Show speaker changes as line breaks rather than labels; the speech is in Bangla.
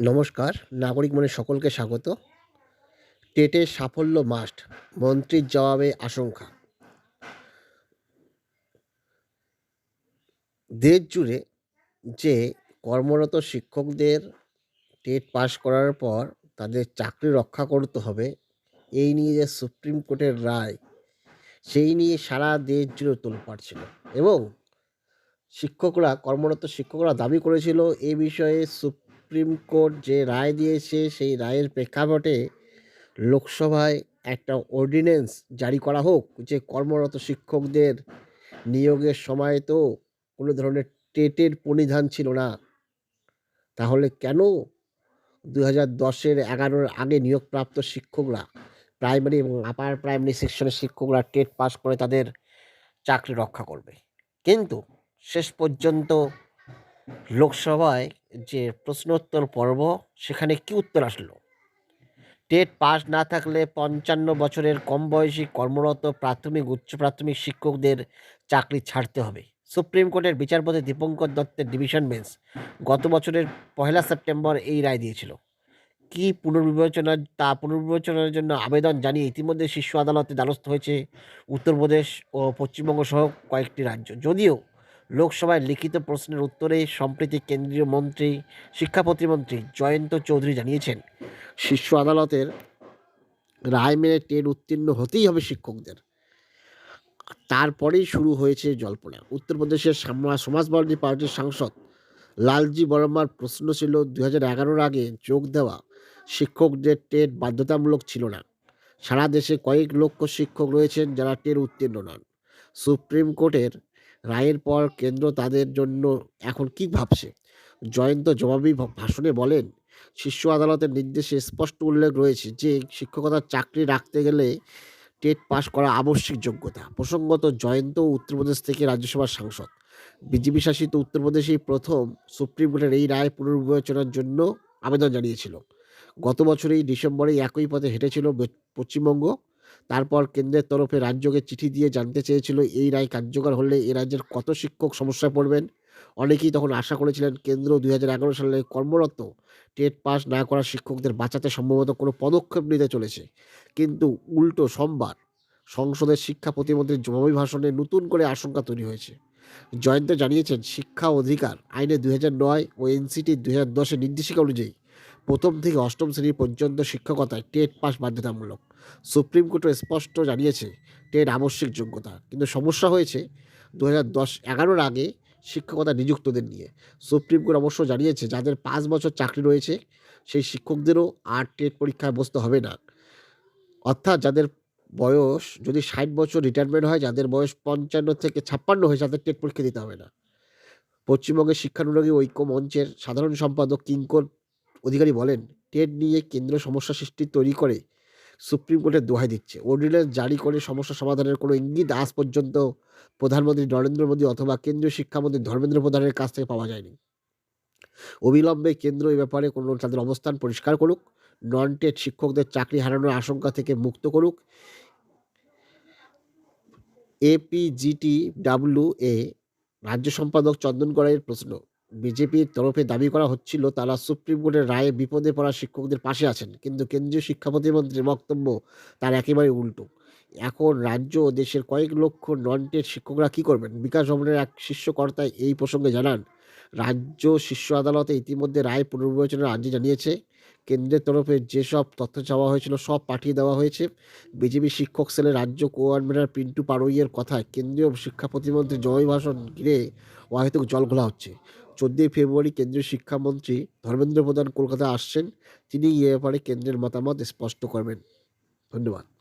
নমস্কার। নাগরিক মনে সকলকে স্বাগত। টেটের সাফল্য মাস্ট, মন্ত্রীর জবাবে আশঙ্কা। দেশ জুড়ে যে কর্মরত শিক্ষকদের টেট পাশ করার পর তাদের চাকরি রক্ষা করতে হবে, এই নিয়ে যে সুপ্রিম কোর্টের রায়, সেই নিয়ে সারা দেশ জুড়ে তোলপাড় ছিল। এবং শিক্ষকরা, কর্মরত শিক্ষকরা দাবি করেছিল, এ বিষয়ে সুপ্রিম কোর্ট যে রায় দিয়েছে, সেই রায়ের প্রেক্ষাপটে লোকসভায় একটা অর্ডিন্যান্স জারি করা হোক, যে কর্মরত শিক্ষকদের নিয়োগের সময় তো কোনো ধরনের টেটের পরিধান ছিল না। তাহলে কেন দু হাজার দশের এগারোর আগে নিয়োগপ্রাপ্ত শিক্ষকরা, প্রাইমারি এবং আপার প্রাইমারি সেকশনের শিক্ষকরা টেট পাস করে তাদের চাকরি রক্ষা করবে? কিন্তু শেষ পর্যন্ত লোকসভায় যে প্রশ্নোত্তর পর্ব, সেখানে কি উত্তর আসলো? টেট পাস না থাকলে পঞ্চান্ন বছরের কম বয়সী কর্মরত প্রাথমিক, উচ্চ প্রাথমিক শিক্ষকদের চাকরি ছাড়তে হবে। সুপ্রিম কোর্টের বিচারপতি দীপঙ্কর দত্তের ডিভিশন বেঞ্চ গত বছরের পহেলা সেপ্টেম্বর এই রায় দিয়েছিল। কি পুনর্বিবেচনা তা পুনর্বিবেচনার জন্য আবেদন জানিয়ে ইতিমধ্যে শীর্ষ আদালতে দ্বারস্থ হয়েছে উত্তরপ্রদেশ ও পশ্চিমবঙ্গ সহ কয়েকটি রাজ্য। যদিও লোকসভায় লিখিত প্রশ্নের উত্তরে সম্প্রতি কেন্দ্রীয় মন্ত্রী, শিক্ষা প্রতিমন্ত্রী জয়ন্ত চৌধুরী জানিয়েছেন, শীর্ষ আদালতের রায় মেনে টেট উত্তীর্ণ হতেই হবে শিক্ষকদের। তারপরেই শুরু হয়েছে জল্পনা। উত্তরপ্রদেশের সামা- সমাজবাদী পার্টির সাংসদ লালজি বর্মার প্রশ্ন ছিল দু হাজার এগারোর আগে যোগ দেওয়া শিক্ষকদের টেট বাধ্যতামূলক ছিল না। সারা দেশে কয়েক লক্ষ শিক্ষক রয়েছেন যারা টেট উত্তীর্ণ নন। সুপ্রিম কোর্টের রায়ের পর কেন্দ্র তাদের জন্য এখন কি ভাবছে? জয়ন্ত জবাবি ভাষণে বলেন শীর্ষ আদালতের নির্দেশে স্পষ্ট উল্লেখ রয়েছে যে, শিক্ষকতার চাকরি রাখতে গেলে টেট পাস করা আবশ্যিক যোগ্যতা। প্রসঙ্গত, জয়ন্ত উত্তরপ্রদেশ থেকে রাজ্যসভার সাংসদ। বিজেপি শাসিত উত্তরপ্রদেশেই প্রথম সুপ্রিম কোর্টের এই রায় পুনর্বিবেচনার জন্য আবেদন জানিয়েছিল। গত বছরেই ডিসেম্বরে একই পথে হেঁটেছিল পশ্চিমবঙ্গ। তারপর কেন্দ্রের তরফে রাজ্যকে চিঠি দিয়ে জানতে চেয়েছিল, এই রায় কার্যকর হলে এ রাজ্যের কত শিক্ষক সমস্যায় পড়বেন? অনেকেই তখন আশা করেছিলেন কেন্দ্র দুই হাজার এগারো সালে কর্মরত, টেট পাস না করা শিক্ষকদের বাঁচাতে সম্ভবত কোনো পদক্ষেপ নিতে চলেছে। কিন্তু উল্টো সোমবার সংসদের শিক্ষা প্রতিমন্ত্রীর জবাবি ভাষণে নতুন করে আশঙ্কা তৈরি হয়েছে। জয়ন্ত জানিয়েছেন, শিক্ষা অধিকার আইনে দুই নয় ও এনসিটি দুই হাজার দশের নির্দেশিকা অনুযায়ী প্রথম থেকে অষ্টম শ্রেণি পর্যন্ত শিক্ষকতায় টেট পাস বাধ্যতামূলক। সুপ্রিম কোর্টও স্পষ্ট জানিয়েছে, টেট আবশ্যিক যোগ্যতা। কিন্তু সমস্যা হয়েছে দু হাজার দশ এগারোর আগে শিক্ষকতা নিযুক্তদের নিয়ে। সুপ্রিম কোর্ট অবশ্য জানিয়েছে, যাদের পাঁচ বছর চাকরি রয়েছে, সেই শিক্ষকদেরও আর টেট পরীক্ষায় বসতে হবে না। অর্থাৎ যাদের বয়স, যদি ষাট বছর রিটায়ারমেন্ট হয়, যাদের বয়স পঞ্চান্ন থেকে ছাপ্পান্ন হয়ে তাদের টেট পরীক্ষা দিতে হবে না। পশ্চিমবঙ্গের শিক্ষানুরাগী ঐক্য মঞ্চের সাধারণ সম্পাদক কিঙ্কর অধিকারী বলেন, টেট নিয়ে কেন্দ্র সমস্যা সৃষ্টি তৈরি করে সুপ্রিম কোর্টের দোহাই দিচ্ছে। অর্ডিন্যান্স জারি করে সমস্যা সমাধানের কোনো ইঙ্গিত আজ পর্যন্ত প্রধানমন্ত্রী নরেন্দ্র মোদী অথবা কেন্দ্রীয় শিক্ষামন্ত্রী ধর্মেন্দ্র প্রধানের কাছ থেকে পাওয়া যায়নি। অবিলম্বে কেন্দ্র এ ব্যাপারে কোনো তাদের অবস্থান পরিষ্কার করুক নন টেট শিক্ষকদের চাকরি হারানোর আশঙ্কা থেকে মুক্ত করুক। এপিজিটি ডাব্লিউ এ রাজ্য সম্পাদক চন্দন গড়াইয়ের প্রশ্ন বিজেপির তরফে দাবি করা হচ্ছিল, তারা সুপ্রিম কোর্টের রায়ে বিপদে পড়া শিক্ষকদের পাশে আছেন, কিন্তু কেন্দ্রীয় শিক্ষা প্রতিমন্ত্রীর বক্তব্য তার একেবারে উল্টো। এখন রাজ্য ও দেশের কয়েক লক্ষ নন টেট শিক্ষকরা কী করবেন? বিকাশ ভবনের এক শীর্ষ কর্তায় এই প্রসঙ্গে জানান, রাজ্য শীর্ষ আদালতে ইতিমধ্যে রায় পুনর্বিবেচনার আর্জি জানিয়েছে। কেন্দ্রের তরফে যেসব তথ্য চাওয়া হয়েছিল সব পাঠিয়ে দেওয়া হয়েছে। বিজেপি শিক্ষক সেলের রাজ্য কোঅর্ডিনেটর পিন্টু পাড়ইয়ের কথায় কেন্দ্রীয় শিক্ষা প্রতিমন্ত্রী জয় ভাষণ ঘিরে অহেতুক জল ঘোলা হচ্ছে। চোদ্দোই ফেব্রুয়ারি কেন্দ্রীয় শিক্ষামন্ত্রী ধর্মেন্দ্র প্রধান কলকাতা আসছেন। তিনি এ ব্যাপারে কেন্দ্রের মতামত স্পষ্ট করবেন। ধন্যবাদ।